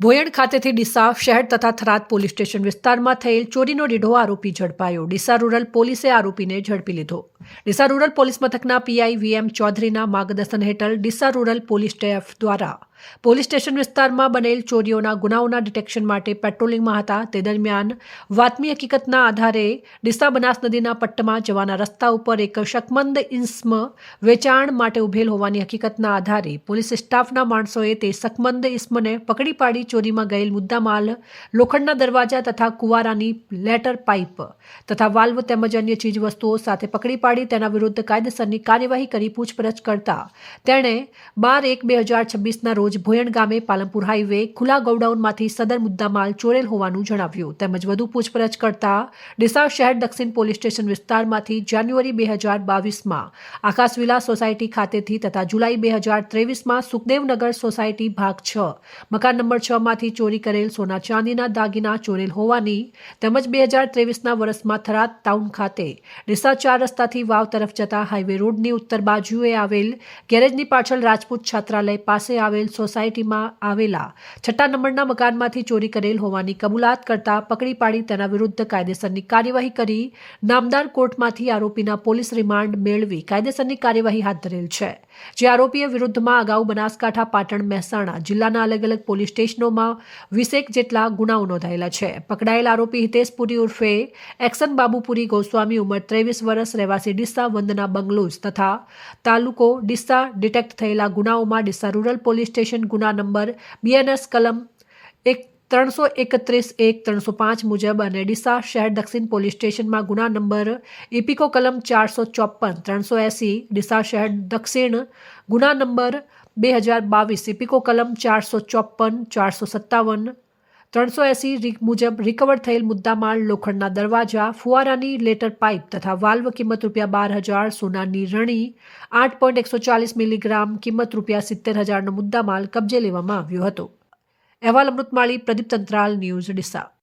ભોયણ ખાતેથી ડીસા શહેર તથા થરાદ પોલીસ સ્ટેશન વિસ્તારમાં થયેલ ચોરીનો રીઢો આરોપી ઝડપાયો. ડીસા રૂરલ પોલીસે આરોપીને ઝડપી લીધો. ડીસા રૂરલ પોલીસ મથકના પીઆઈ વીએમ ચૌધરીના માર્ગદર્શન હેઠળ ડીસા રૂરલ પોલીસ સ્ટેફ દ્વારા પોલીસ સ્ટેશન વિસ્તારમાં બનેલ ચોરીઓના ગુનાઓના ડિટેક્શન માટે પેટ્રોલિંગમાં હતા. તે દરમિયાન વાતમી હકીકતના આધારે ડીસા બનાસ નદીના પટ્ટમાં જવાના રસ્તા ઉપર એક શકમંદ ઇસ્મ વેચાણ માટે ઉભેલ હોવાની હકીકતના આધારે પોલીસ સ્ટાફના માણસોએ તે શકમંદ ઇસ્મને પકડી પાડી ચોરીમાં ગયેલ મુદ્દામાલ, લોખંડના દરવાજા તથા કુવારાની લેટર પાઇપ તથા વાલ્વ તેમજ અન્ય ચીજવસ્તુઓ સાથે પકડી પાડી તેના વિરુદ્ધ કાયદેસરની કાર્યવાહી કરી પૂછપરછ કરતા. તેણે બાર એક બે હજાર છવ્વીસના રોજ ભોયણ ગામે પાલનપુર હાઈવે ખુલ્લા ગોડાઉનમાંથી સદર મુદ્દામાલ ચોરેલ હોવાનું જણાવ્યું. તેમજ વધુ પૂછપરછ કરતા ડીસા શહેર દક્ષિણ પોલીસ સ્ટેશન વિસ્તારમાંથી જાન્યુઆરી બે હજાર બાવીસમાં આકાશવિલા સોસાયટી ખાતેથી તથા જુલાઈ બે હજાર ત્રેવીસમાં સુખદેવનગર સોસાયટી ભાગ છ, મકાન નંબર છ માંથી ચોરી કરેલ સોના ચાંદીના દાગીના ચોરેલ હોવાની, તેમજ બે હજાર ત્રેવીસના વર્ષમાં થરાદ ટાઉન ખાતે ડીસા ચાર રસ્તાથી વાવ તરફ જતા હાઈવે રોડની ઉત્તર બાજુએ આવેલ ગેરેજની પાછળ રાજપૂત છાત્રાલય પાસે આવેલ સોસાયટીમાં આવેલા છઠ્ઠા નંબરના મકાનમાંથી ચોરી કરેલ હોવાની કબૂલાત કરતા પકડી પાડી તેના વિરુદ્ધ કાયદેસરની કાર્યવાહી કરી નામદાર કોર્ટમાંથી આરોપીના પોલીસ રિમાન્ડ મેળવી કાયદેસરની કાર્યવાહી હાથ ધરેલ છે. જે આરોપીએ વિરુદ્ધમાં અગાઉ બનાસકાંઠા, પાટણ, મહેસાણા જિલ્લાના અલગ અલગ પોલીસ સ્ટેશનોમાં વીસેક જેટલા ગુનાઓ નોંધાયેલા છે. પકડાયેલ આરોપી હિતેશપુરી ઉર્ફે એક્શન બાબુપુરી ગોસ્વામી ઉંમર ત્રેવીસ વર્ષ, રહેવાસી ડીસા વંદના બંગલોઝ તથા તાલુકો ડીસા ડિટેક્ટ થયેલા ગુનાઓમાં ડીસા રૂરલ પોલીસ સ્ટેશન ગુના નંબર બીએનએસ કલમ એક ત્રણસો એકત્રીસ એક ત્રણસો પાંચ મુજબ અને ડીસા શહેર દક્ષિણ પોલીસ સ્ટેશનમાં ગુના નંબર ઇપિકો કલમ ચારસો ચોપન ત્રણસો એંસી, ડીસા શહેર દક્ષિણ ગુના નંબર બે હજાર બાવીસ ઇપિકો કલમ ચારસો ચોપન, ચારસો સત્તાવન ત્રણસો એંસી મુજબ રિકવર થયેલ મુદ્દામાલ લોખંડના દરવાજા, ફુવારાની લેટર પાઇપ તથા વાલ્વ કિંમત રૂપિયા બાર હજાર, સોનાની રણી, આઠ પોઈન્ટ એકસો ચાલીસ મિલીગ્રામ કિંમત રૂપિયા સિત્તેર હજારનો મુદ્દામાલ કબજે લેવામાં આવ્યો હતો. અહેવાલ અમૃતમાળી, પ્રદીપ તંત્રાલ, ન્યૂઝ ડીસા.